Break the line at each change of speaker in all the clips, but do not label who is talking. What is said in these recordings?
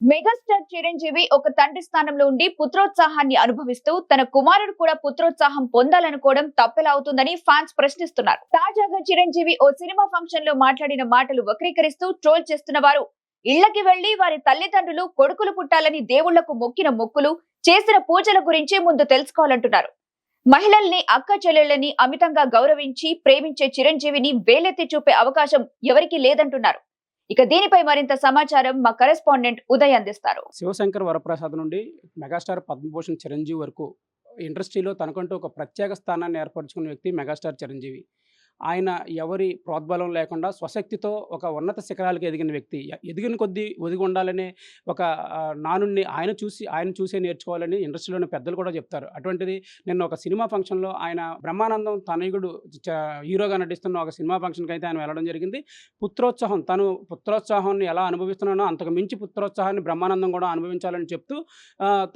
Megastar Chiranjeevi ఒక తండ్రి స్థానంలో ఉండి పుత్రోత్సాహాన్ని అనుభవిస్తూ తన కుమారుడు కూడా పుత్రోత్సాహం పొందాలనుకోవడం తప్పెలా అవుతుందని ఫ్యాన్స్ ప్రశ్నిస్తున్నారు. తాజాగా చిరంజీవి ఓ సినిమా ఫంక్షన్లో మాట్లాడిన మాటలు వక్రీకరిస్తూ ట్రోల్ చేస్తున్న వారు ఇళ్ళకి వెళ్ళి వారి తల్లిదండ్రులు కొడుకులు పుట్టాలని దేవుళ్ళకు మొక్కిన మొక్కులు చేసిన పూజల గురించి ముందు తెలుసుకోవాలంటున్నారు. మహిళల్ని అక్క చెల్లెళ్ళని అమితంగా గౌరవించి ప్రేమించే చిరంజీవిని వేలెత్తి చూపే అవకాశం ఎవరికీ లేదంటున్నారు. ఇక దీనిపై మరింత సమాచారం మా కరెస్పాండెంట్ ఉదయ్ అందిస్తారు.
శివశంకర్ వరప్రసాద్ నుండి మెగాస్టార్ పద్మభూషణ్ చిరంజీవి వరకు ఇండస్ట్రీలో తనకంటూ ఒక ప్రత్యేక స్థానాన్ని ఏర్పరచుకున్న వ్యక్తి మెగాస్టార్ చిరంజీవి. ఆయన ఎవరి ప్రోద్బలం లేకుండా స్వశక్తితో ఒక ఉన్నత శిఖరాలకు ఎదిగిన వ్యక్తి. ఎదిగిన కొద్దీ ఒదిగి ఉండాలనే ఒక నానుణ్ణి ఆయన చూసి ఆయన చూసే నేర్చుకోవాలని ఇండస్ట్రీలోని పెద్దలు కూడా చెప్తారు. అటువంటిది నిన్న ఒక సినిమా ఫంక్షన్లో ఆయన బ్రహ్మానందం తనయుడు హీరోగా నటిస్తున్న ఒక సినిమా ఫంక్షన్కి అయితే ఆయన వెళ్ళడం జరిగింది. పుత్రోత్సాహం తను పుత్రోత్సాహాన్ని ఎలా అనుభవిస్తున్నానో అంతకు మించి పుత్రోత్సాహాన్ని బ్రహ్మానందం కూడా అనుభవించాలని చెప్తూ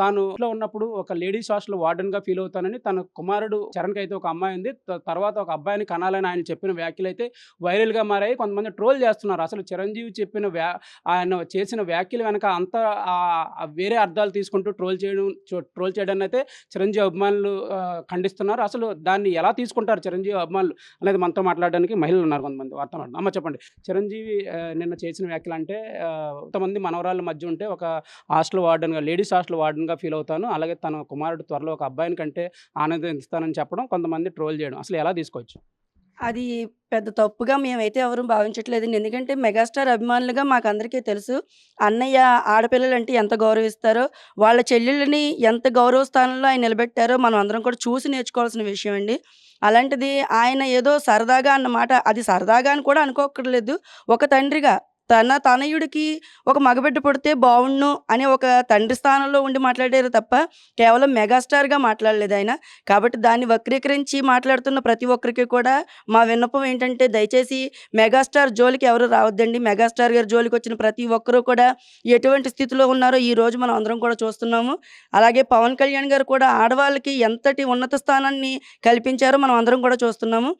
తానులో తాను ఇంట్లో ఉన్నప్పుడు ఒక లేడీస్ హాస్టల్ వార్డెన్గా ఫీల్ అవుతానని తన కుమారుడు చరణ్కి అయితే ఒక అమ్మాయి ఉంది. తర్వాత ఒక అబ్బాయిని కనాలని ఆయన చెప్పిన వ్యాఖ్యలు అయితే వైరల్గా మారాయి. కొంతమంది ట్రోల్ చేస్తున్నారు. అసలు చిరంజీవి చెప్పిన వ్యా ఆయన చేసిన వ్యాఖ్యలు వెనక అంత వేరే అర్థాలు తీసుకుంటూ ట్రోల్ చేయడం ట్రోల్ చేయడాన్ని అయితే చిరంజీవి అభిమానులు ఖండిస్తున్నారు. అసలు దాన్ని ఎలా తీసుకుంటారు చిరంజీవి అభిమానులు అనేది మనతో మాట్లాడడానికి మహిళలు ఉన్నారు కొంతమంది వార్త అమ్మ చెప్పండి. చిరంజీవి నిన్న చేసిన వ్యాఖ్యలు అంటే కొంతమంది మనవరాళ్ళ మధ్య ఉంటే ఒక హాస్టల్ వార్డెన్గా లేడీస్ హాస్టల్ వార్డెన్గా ఫీల్ అవుతాను. అలాగే తన కుమారుడు త్వరలో ఒక అబ్బాయిని కంటే ఆనందిస్తానని చెప్పడం కొంతమంది ట్రోల్ చేయడం. అసలు ఎలా తీసుకోవచ్చు?
అది పెద్ద తప్పుగా మేమైతే ఎవరు భావించట్లేదండి ఎందుకంటే మెగాస్టార్ అభిమానులుగా మాకందరికీ తెలుసు అన్నయ్య ఆడపిల్లలంటే ఎంత గౌరవిస్తారో వాళ్ళ చెల్లెళ్ళని ఎంత గౌరవ స్థానంలో ఆయన నిలబెట్టారో మనం అందరం కూడా చూసి నేర్చుకోవాల్సిన విషయం అండి. అలాంటిది ఆయన ఏదో సరదాగా అన్నమాట అది సరదాగా అని కూడా అనుకోకర్లేదు ఒక తండ్రిగా తన తనయుడికి ఒక మగబిడ్డ పుడితే బావుణ్ణు అనే ఒక తండ్రి స్థానంలో ఉండి మాట్లాడారు తప్ప కేవలం మెగాస్టార్గా మాట్లాడలేదు ఆయన. కాబట్టి దాన్ని వక్రీకరించి మాట్లాడుతున్న ప్రతి ఒక్కరికి కూడా మా విన్నపం ఏంటంటే దయచేసి మెగాస్టార్ జోలికి ఎవరు రావద్దండి. మెగాస్టార్ గారి జోలికి వచ్చిన ప్రతి ఒక్కరూ కూడా ఎటువంటి స్థితిలో ఉన్నారో ఈ రోజు మనం అందరం కూడా చూస్తున్నాము. అలాగే పవన్ కళ్యాణ్ గారు కూడా ఆడవాళ్ళకి ఎంతటి ఉన్నత స్థానాన్ని కల్పించారో మనం అందరం కూడా చూస్తున్నాము.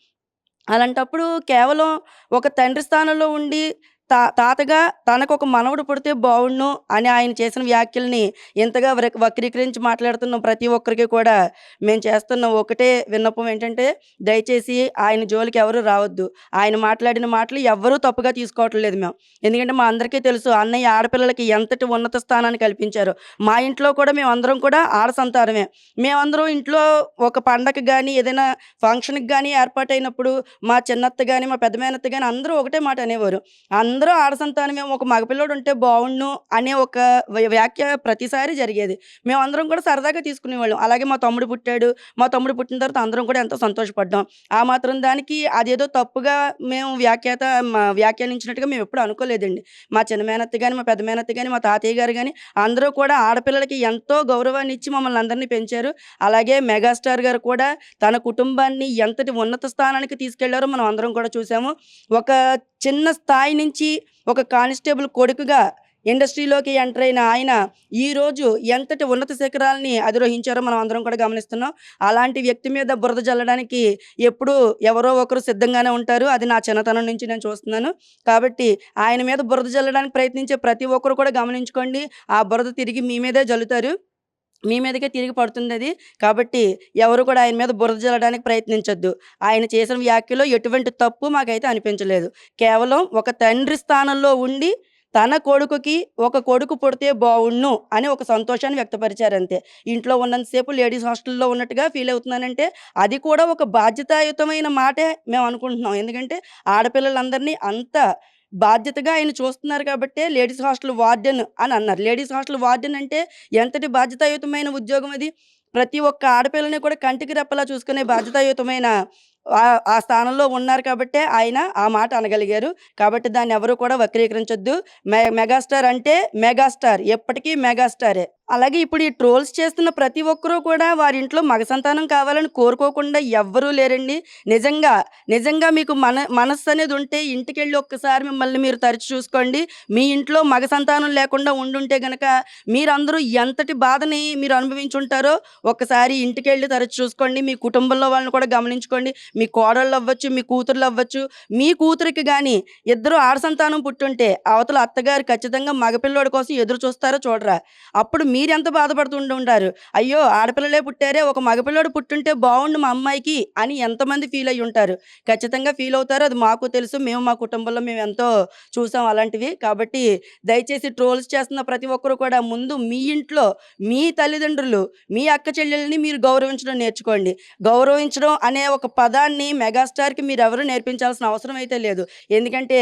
అలాంటప్పుడు కేవలం ఒక తండ్రి స్థానంలో ఉండి తా తాతగా తనకు ఒక మనవడు పుడితే బాగుండు అని ఆయన చేసిన వ్యాఖ్యల్ని ఇంతగా వక్రీకరించి మాట్లాడుతున్న ప్రతి ఒక్కరికి కూడా మేము చేస్తున్న ఒకటే విన్నపం ఏంటంటే దయచేసి ఆయన జోలికి ఎవరు రావద్దు. ఆయన మాట్లాడిన మాటలు ఎవ్వరూ తప్పుగా తీసుకోవట్లేదు మేము. ఎందుకంటే మా అందరికీ తెలుసు అన్నయ్య ఆడపిల్లలకి ఎంతటి ఉన్నత స్థానాన్ని కల్పించారు. మా ఇంట్లో కూడా మేము అందరం కూడా ఆడ సంతానమే మేమందరం ఇంట్లో ఒక పండగ కానీ ఏదైనా ఫంక్షన్కి కానీ ఏర్పాటైనప్పుడు మా చిన్నత్త కానీ మా పెద్ద మేనత్త కానీ అందరూ ఒకటే మాట అనేవారు. అందరూ అందరూ ఆడసంతానమే. ఒక మగపిల్లోడు ఉంటే బాగుండు అనే ఒక వ్యాఖ్య ప్రతిసారి జరిగేది. మేమందరం కూడా సరదాగా తీసుకునేవాళ్ళం. అలాగే మా తమ్ముడు పుట్టాడు. మా తమ్ముడు పుట్టిన తర్వాత అందరం కూడా ఎంతో సంతోషపడ్డాం. ఆ మాత్రం దానికి అదేదో తప్పుగా మేము వ్యాఖ్యాత మా వ్యాఖ్యానించినట్టుగా మేము ఎప్పుడు అనుకోలేదండి. మా చిన్న మేనత్త కానీ మా పెద్ద మేనత్త కానీ మా తాతయ్య గారు కానీ అందరూ కూడా ఆడపిల్లలకి ఎంతో గౌరవాన్ని ఇచ్చి మమ్మల్ని అందరినీ పెంచారు. అలాగే మెగాస్టార్ గారు కూడా తన కుటుంబాన్ని ఎంతటి ఉన్నత స్థానానికి తీసుకెళ్ళారో మనం అందరం కూడా చూసాము. ఒక చిన్న స్థాయి నుంచి ఒక కానిస్టేబుల్ కొడుకుగా ఇండస్ట్రీలోకి ఎంటర్ అయిన ఆయన ఈరోజు ఎంతటి ఉన్నత శిఖరాలని అధిరోహించారో మనం అందరం కూడా గమనిస్తున్నాం. అలాంటి వ్యక్తి మీద బురద జల్లడానికి ఎప్పుడూ ఎవరో ఒకరు సిద్ధంగానే ఉంటారు. అది నా చిన్నతనం నుంచి నేను చూస్తున్నాను. కాబట్టి ఆయన మీద బురద జల్లడానికి ప్రయత్నించే ప్రతి ఒక్కరు కూడా గమనించుకోండి. ఆ బురద తిరిగి మీ మీదే జల్లుతారు. మీ మీదకే తిరిగి పడుతుంది అది కాబట్టి ఎవరు కూడా ఆయన మీద బురద జల్లడానికి ప్రయత్నించొద్దు. ఆయన చేసిన వ్యాఖ్యలో ఎటువంటి తప్పు మాకైతే అనిపించలేదు. కేవలం ఒక తండ్రి స్థానంలో ఉండి తన కొడుకుకి ఒక కొడుకు పుడితే బావుణ్ణు అని ఒక సంతోషాన్ని వ్యక్తపరిచారు అంతే ఇంట్లో ఉన్నంతసేపు లేడీస్ హాస్టల్లో ఉన్నట్టుగా ఫీల్ అవుతున్నానంటే అది కూడా ఒక బాధ్యతాయుతమైన మాటే మేము అనుకుంటున్నాం. ఎందుకంటే ఆడపిల్లలందరినీ అంత బాధ్యతగా ఆయన చూస్తున్నారు కాబట్టే లేడీస్ హాస్టల్ వార్డెన్ అని అన్నారు. లేడీస్ హాస్టల్ వార్డెన్ అంటే ఎంతటి బాధ్యతాయుతమైన ఉద్యోగం అది? ప్రతి ఒక్క ఆడపిల్లని కూడా కంటికి రెప్పలా చూసుకునే బాధ్యతాయుతమైన ఆ- స్థానంలో ఉన్నారు కాబట్టే ఆయన ఆ మాట అనగలిగారు. కాబట్టి దాన్ని ఎవరు కూడా వక్రీకరించొద్దు. మె మెగాస్టార్ అంటే మెగాస్టార్. ఎప్పటికీ మెగాస్టారే. అలాగే ఇప్పుడు ఈ ట్రోల్స్ చేస్తున్న ప్రతి ఒక్కరూ కూడా వారి ఇంట్లో మగ సంతానం కావాలని కోరుకోకుండా ఎవ్వరూ లేరండి. నిజంగా నిజంగా మీకు మన మనస్సు అనేది ఉంటే ఇంటికి వెళ్ళి ఒక్కసారి మిమ్మల్ని మీరు తరచి చూసుకోండి. మీ ఇంట్లో మగ సంతానం లేకుండా ఉండుంటే గనక మీరందరూ ఎంతటి బాధని మీరు అనుభవించుంటారో ఒక్కసారి ఇంటికి వెళ్ళి తరచి చూసుకోండి. మీ కుటుంబంలో వాళ్ళని కూడా గమనించుకోండి. మీ కోడళ్ళు అవ్వచ్చు మీ కూతుర్లు అవ్వచ్చు. మీ కూతురికి కానీ ఇద్దరు ఆడ సంతానం పుట్టుంటే అవతల అత్తగారు ఖచ్చితంగా మగపిల్లోడి కోసం ఎదురు చూస్తారో చూడరా. అప్పుడు మీ మీరెంత బాధపడుతుండి ఉంటారు అయ్యో ఆడపిల్లలే పుట్టారే ఒక మగపిల్లడు పుట్టుంటే బాగుండు మా అమ్మాయికి అని ఎంతమంది ఫీల్ అయ్యి ఉంటారు. ఖచ్చితంగా ఫీల్ అవుతారు. అది మాకు తెలుసు. మేము మా కుటుంబంలో మేము ఎంతో చూసాం అలాంటివి. కాబట్టి దయచేసి ట్రోల్స్ చేస్తున్న ప్రతి ఒక్కరు కూడా ముందు మీ ఇంట్లో మీ తల్లిదండ్రులు మీ అక్క చెల్లెల్ని మీరు గౌరవించడం నేర్చుకోండి. గౌరవించడం అనే ఒక పదాన్ని మెగాస్టార్కి మీరు ఎవరు నేర్పించాల్సిన అవసరం అయితే లేదు. ఎందుకంటే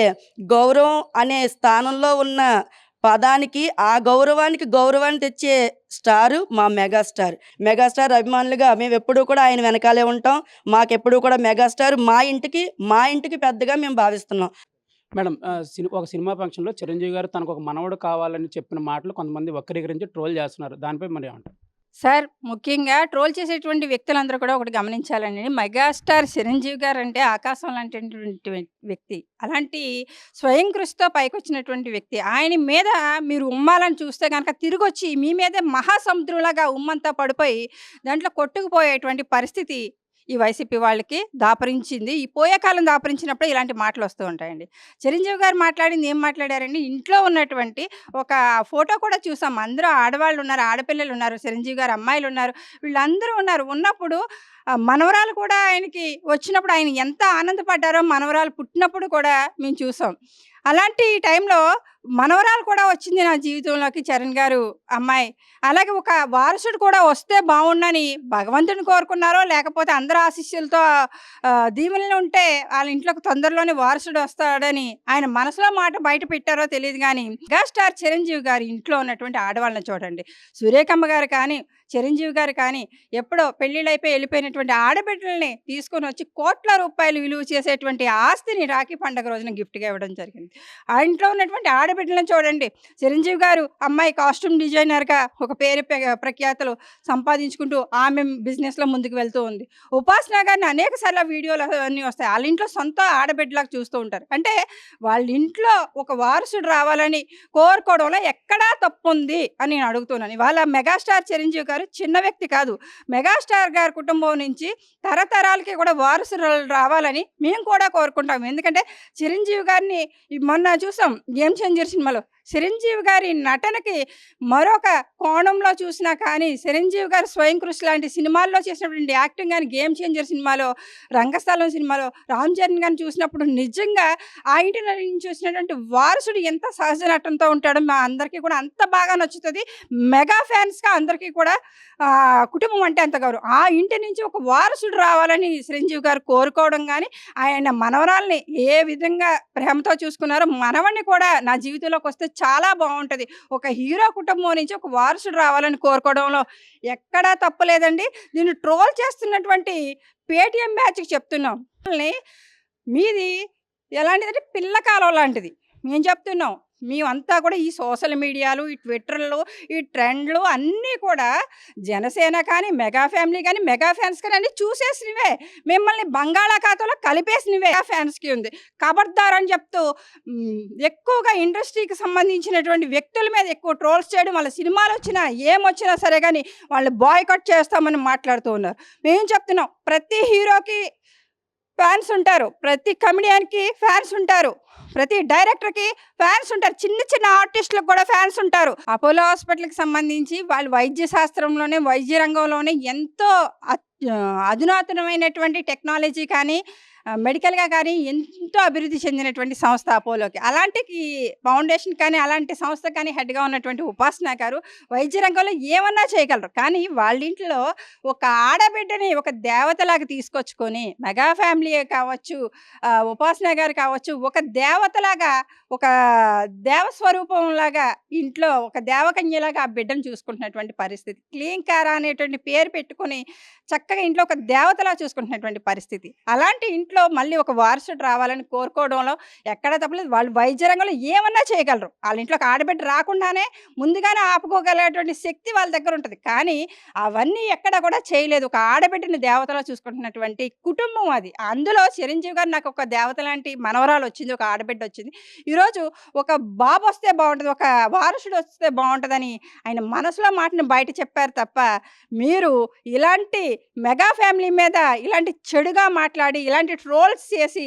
గౌరవం అనే స్థానంలో ఉన్న పదానికి ఆ గౌరవానికి గౌరవాన్ని తెచ్చే స్టారు మా మెగాస్టార్. మెగాస్టార్ అభిమానులుగా మేము ఎప్పుడూ కూడా ఆయన వెనకాలే ఉంటాం. మాకెప్పుడూ కూడా మెగాస్టార్ మా ఇంటికి మా ఇంటికి పెద్దగా మేము భావిస్తున్నాం.
మేడం సిని- ఒక సినిమా ఫంక్షన్లో చిరంజీవి గారు తనకు ఒక మనవడు కావాలని చెప్పిన మాటలు కొంతమంది వక్రీకరించి ట్రోల్ చేస్తున్నారు. దానిపై మరి ఏమంటారు
సార్ ముఖ్యంగా ట్రోల్ చేసేటువంటి వ్యక్తులందరూ కూడా ఒకటి గమనించాలండి. మెగాస్టార్ చిరంజీవి గారు అంటే ఆకాశం లాంటి వ్యక్తి. అలాంటి స్వయం కృషితో పైకొచ్చినటువంటి వ్యక్తి. ఆయన మీద మీరు ఉమ్మాలని చూస్తే కనుక తిరిగి వచ్చి మీ మీదే మహాసముద్రంలాగా ఉమ్మంతా పడిపోయి దాంట్లో కొట్టుకుపోయేటువంటి పరిస్థితి ఈ వైసీపీ వాళ్ళకి దాపరించింది. ఈ పోయే కాలం దాపరించినప్పుడు ఇలాంటి మాటలు వస్తూ ఉంటాయండి. చిరంజీవి గారు మాట్లాడింది ఏం మాట్లాడారండి? ఇంట్లో ఉన్నటువంటి ఒక ఫోటో కూడా చూసాం. అందరూ ఆడవాళ్ళు ఉన్నారు ఆడపిల్లలు ఉన్నారు చిరంజీవి గారు అమ్మాయిలు ఉన్నారు వీళ్ళందరూ ఉన్నారు. ఉన్నప్పుడు మనవరాలు కూడా ఆయనకి వచ్చినప్పుడు ఆయన ఎంత ఆనందపడ్డారో మనవరాలు పుట్టినప్పుడు కూడా మేము చూసాం. అలాంటి టైంలో మనవరాలు కూడా వచ్చింది నా జీవితంలోకి చరణ్ గారు అమ్మాయి. అలాగే ఒక వారసుడు కూడా వస్తే బాగుండని భగవంతుని కోరుకున్నారో లేకపోతే అందరు ఆశిష్యులతో ఆ, దీవెనలు ఉంటే వాళ్ళ ఇంట్లోకి తొందరలోనే వారసుడు వస్తాడని ఆయన మనసులో మాట బయట పెట్టారో తెలియదు కానీ మెగాస్టార్ చిరంజీవి గారి ఇంట్లో ఉన్నటువంటి ఆడవాళ్ళని చూడండి. సూర్యకమ్మ గారు కానీ చిరంజీవి గారు కానీ ఎప్పుడో పెళ్ళిళ్ళైపోయి వెళ్ళిపోయినటువంటి ఆడబిడ్డల్ని తీసుకొని వచ్చి కోట్ల రూపాయలు విలువ చేసేటువంటి ఆస్తిని రాఖీ పండగ రోజున గిఫ్ట్గా ఇవ్వడం జరిగింది. ఆ ఇంట్లో ఉన్నటువంటి ఆడ ఆడబిడ్డలను చూడండి. చిరంజీవి గారు అమ్మాయి కాస్ట్యూమ్ డిజైనర్గా ఒక పేరు ప్రఖ్యాతలు సంపాదించుకుంటూ ఆమె బిజినెస్లో ముందుకు వెళ్తూ ఉంది. ఉపాసన గారిని అనేక సార్లు వీడియోలు అన్నీ వస్తాయి. వాళ్ళ ఇంట్లో సొంత ఆడబిడ్డలకు చూస్తూ ఉంటారు. అంటే వాళ్ళ ఇంట్లో ఒక వారసుడు రావాలని కోరుకోవడంలో ఎక్కడా తప్పు ఉంది అని నేను అడుగుతున్నాను. వాళ్ళ మెగాస్టార్ చిరంజీవి గారు చిన్న వ్యక్తి కాదు. మెగాస్టార్ గారి కుటుంబం నుంచి తరతరాలకి కూడా వారసురాలు రావాలని మేము కూడా కోరుకుంటాం ఎందుకంటే చిరంజీవి గారిని మొన్న చూసాం. గేమ్ చేంజర్ సినిమాలో చిరంజీవి గారి నటనకి మరొక కోణంలో చూసినా కానీ చిరంజీవి గారు స్వయం కృషి లాంటి సినిమాల్లో చేసినటువంటి యాక్టింగ్ కానీ గేమ్ చేంజర్ సినిమాలో రంగస్థలం సినిమాలో రామ్ చరణ్ గారిని చూసినప్పుడు నిజంగా ఆ ఇంటి నుంచి వచ్చినటువంటి వారసుడు ఎంత సహజ నటనతో ఉంటాడో మా అందరికీ కూడా అంత బాగా నచ్చుతుంది. మెగా ఫ్యాన్స్గా అందరికీ కూడా కుటుంబం అంటే అంత గౌరవం. ఆ ఇంటి నుంచి ఒక వారసుడు రావాలని చిరంజీవి గారు కోరుకోవడం కానీ ఆయన మనవరాల్ని ఏ విధంగా ప్రేమతో చూసుకున్నారో మనవణ్ణి కూడా నా జీవితంలోకి వస్తే చాలా బాగుంటుంది ఒక హీరో కుటుంబం నుంచి ఒక వారసుడు రావాలని కోరుకోవడంలో ఎక్కడా తప్పలేదండి దీన్ని ట్రోల్ చేస్తున్నటువంటి పేటిఎం బ్యాచ్కి చెప్తున్నాం. వాళ్ళని మీది ఎలాంటిదంటే పిల్లకాలం లాంటిది. మేము చెప్తున్నాం. మేమంతా కూడా ఈ సోషల్ మీడియాలు ఈ ట్విట్టర్లు ఈ ట్రెండ్లు అన్నీ కూడా జనసేన కానీ మెగా ఫ్యామిలీ కానీ మెగా ఫ్యాన్స్ కానీ అన్నీ చూసేసినవే. మిమ్మల్ని బంగాళాఖాతంలో కలిపేసినవే ఆ ఫ్యాన్స్కి ఉంది. కబర్దార్ అని చెప్తూ ఎక్కువగా ఇండస్ట్రీకి సంబంధించినటువంటి వ్యక్తుల మీద ఎక్కువ ట్రోల్స్ చేయడం వాళ్ళ సినిమాలు వచ్చినా ఏమొచ్చినా సరే కానీ వాళ్ళు బాయ్కట్ చేస్తామని మాట్లాడుతూ ఉన్నారు. మేము చెప్తున్నాం ప్రతి హీరోకి ఫ్యాన్స్ ఉంటారు. ప్రతి కమెడియన్కి ఫ్యాన్స్ ఉంటారు. ప్రతి డైరెక్టర్కి ఫ్యాన్స్ ఉంటారు. చిన్న చిన్న ఆర్టిస్టులకు కూడా ఫ్యాన్స్ ఉంటారు. అపోలో హాస్పిటల్కి సంబంధించి వాళ్ళు వైద్య శాస్త్రంలోనే వైద్య రంగంలోనే ఎంతో అధునాతనమైనటువంటి టెక్నాలజీ కానీ మెడికల్గా కానీ ఎంతో అభివృద్ధి చెందినటువంటి సంస్థ అపోలోకి. అలాంటి ఫౌండేషన్ కానీ అలాంటి సంస్థ కానీ హెడ్గా ఉన్నటువంటి ఉపాసన గారు వైద్య రంగంలో ఏమన్నా చేయగలరు? కానీ వాళ్ళ ఇంట్లో ఒక ఆడబిడ్డని ఒక దేవతలాగా తీసుకొచ్చుకొని మెగా ఫ్యామిలీ కావచ్చు ఉపాసన గారు కావచ్చు ఒక దేవతలాగా ఒక దేవస్వరూపంలాగా ఇంట్లో ఒక దేవకన్యలాగా ఆ బిడ్డను చూసుకుంటున్నటువంటి పరిస్థితి. క్లీంకార అనేటువంటి పేరు పెట్టుకొని చక్కగా ఇంట్లో ఒక దేవతలా చూసుకుంటున్నటువంటి పరిస్థితి. అలాంటి ఇంట్లో ఇంట్లో మళ్ళీ ఒక వారసుడు రావాలని కోరుకోవడంలో ఎక్కడ తప్పలేదు. వాళ్ళు వైద్య రంగంలో ఏమన్నా చేయగలరు. వాళ్ళ ఇంట్లోకి ఆడబిడ్డ రాకుండానే ముందుగానే ఆపుకోగలిగేటువంటి శక్తి వాళ్ళ దగ్గర ఉంటుంది. కానీ అవన్నీ ఎక్కడ కూడా చేయలేదు. ఒక ఆడబిడ్డని దేవతలో చూసుకుంటున్నటువంటి కుటుంబం అది. అందులో చిరంజీవి గారు నాకు ఒక దేవత లాంటి మనవరాలు వచ్చింది. ఒక ఆడబిడ్డ వచ్చింది. ఈరోజు ఒక బాబు వస్తే బాగుంటుంది. ఒక వారసుడు వస్తే బాగుంటుందని ఆయన మనసులో మాటను బయట చెప్పారు తప్ప మీరు ఇలాంటి మెగా ఫ్యామిలీ మీద ఇలాంటి చెడుగా మాట్లాడి ఇలాంటి రోల్స్ చేసి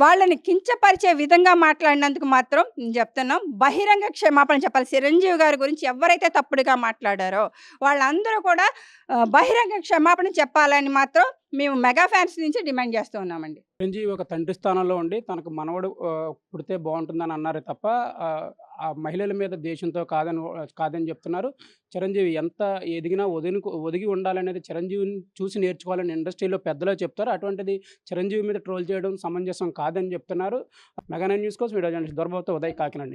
వాళ్ళని కించపరిచే విధంగా మాట్లాడినందుకు మాత్రం నేను చెప్తున్నాం బహిరంగ క్షమాపణ చెప్పాలి. చిరంజీవి గారి గురించి ఎవరైతే తప్పుడుగా మాట్లాడారో వాళ్ళందరూ కూడా బహిరంగ క్షమాపణ చెప్పాలని మాత్రం మేము మెగా ఫ్యాన్స్ నుంచి డిమాండ్ చేస్తూ ఉన్నామండి.
చిరంజీవి ఒక తండ్రి స్థానంలో ఉండి తనకు మనవడు పుడితే బాగుంటుందని అన్నారు తప్ప ఆ, మహిళల మీద దేశంతో కాదని కాదని చెప్తున్నారు. చిరంజీవి ఎంత ఎదిగినా ఒదిగి ఒదిగి ఉండాలనేది చిరంజీవిని చూసి నేర్చుకోవాలని ఇండస్ట్రీలో పెద్దలో చెప్తారు. అటువంటిది చిరంజీవి మీద ట్రోల్ చేయడం సమంజసం కాదని చెప్తున్నారు. మెగానైన్ న్యూస్ కోసం వీడియో జర్నలిస్ట్ దొరబాబుతో ఉదయ్ కాకినండి